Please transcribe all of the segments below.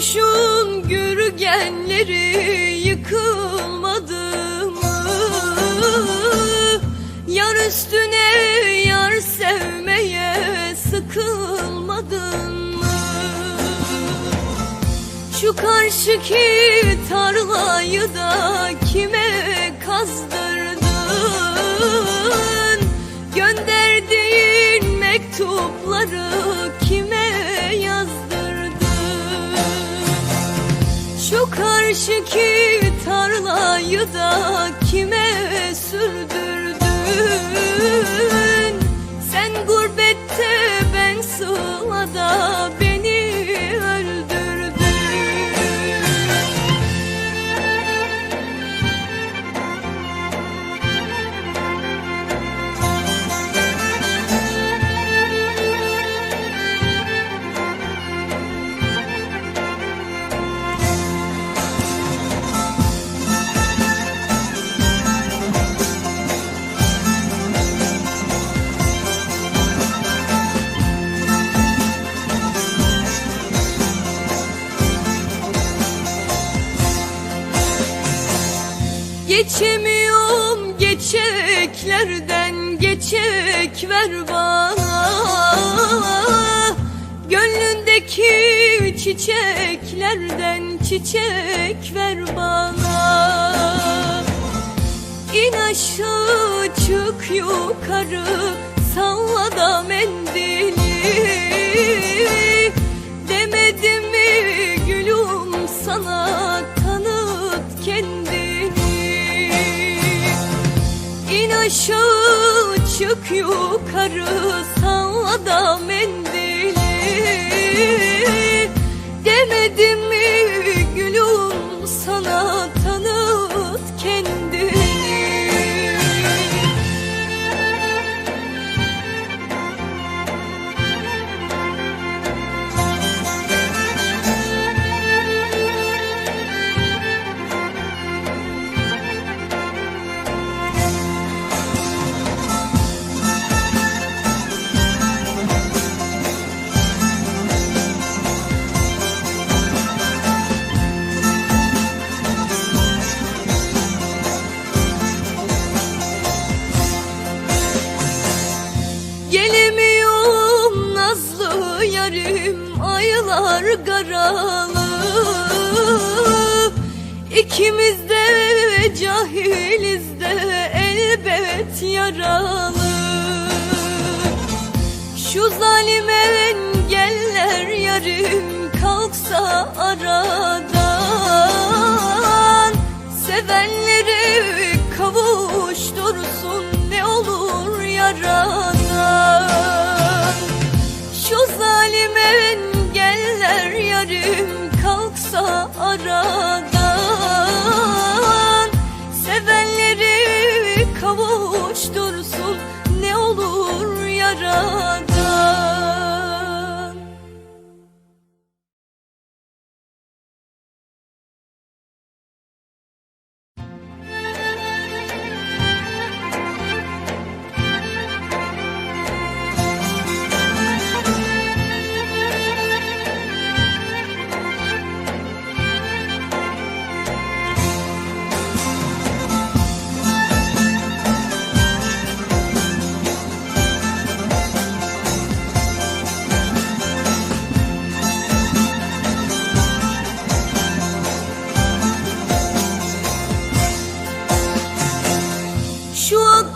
kuşun gürgenleri yıkılmadı mı? Yar üstüne yar sevmeye sıkılmadın mı? Şu karşıki tarlayı da kime kazdırdın? Gönderdiğin mektupları Şu karşıki tarlayı da kime sürdürdün? Geçek ver bana. Gönlündeki çiçeklerden çiçek ver bana. İn aşağı çık yukarı salla da mendili. Demedim mi gülüm sana tanıt kendini. İn aşağı çık yukarı salla da mendili. Demedim mi gülüm sana aylar garalı İkimiz de cahiliz de elbet yaralı. Şu zalim engeller yarim kalksa aradan Sevenleri kavuştursun ne olur yaradan. Şu zalim engeller kalksa aradan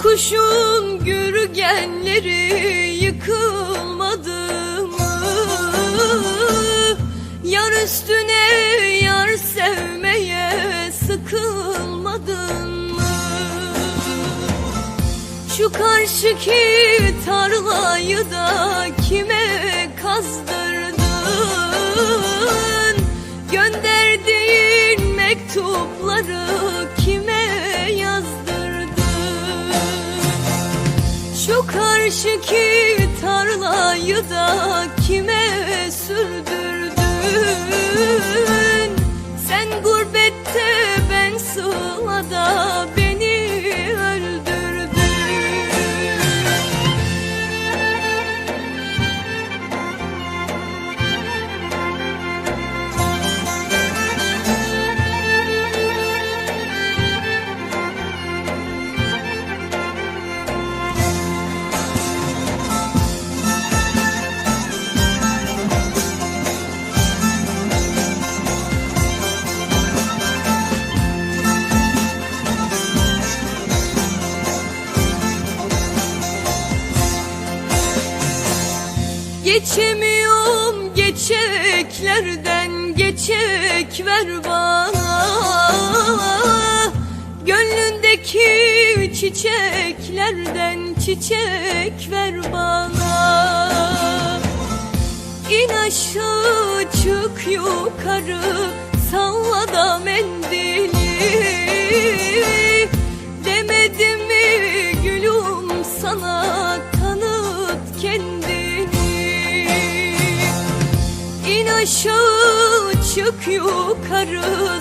kuşun gürgenleri yıkılmadı mı? Yar üstüne yar sevmeye sıkılmadın mı? Şu karşıki tarlayı da kime kazdırdın? Gönderdiğin mektupları kime karşıki tarlayı da kime sürdürdün? Sen gurbette ben sığlada beni Geçemiyorum geçeklerden geçek ver bana. Gönlündeki çiçeklerden çiçek ver bana. İn aşağı çık yukarı salla da mendili yukarı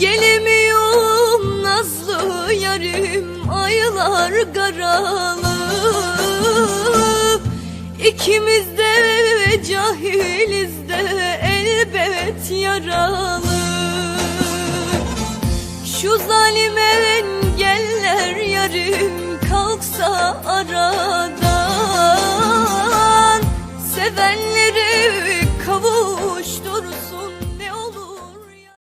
Gelemiyorum nazlı yarim aylar garalı İkimiz de cahiliz de elbet yaralı. Şu zalim engeller yarim kalksa aradan Sevenleri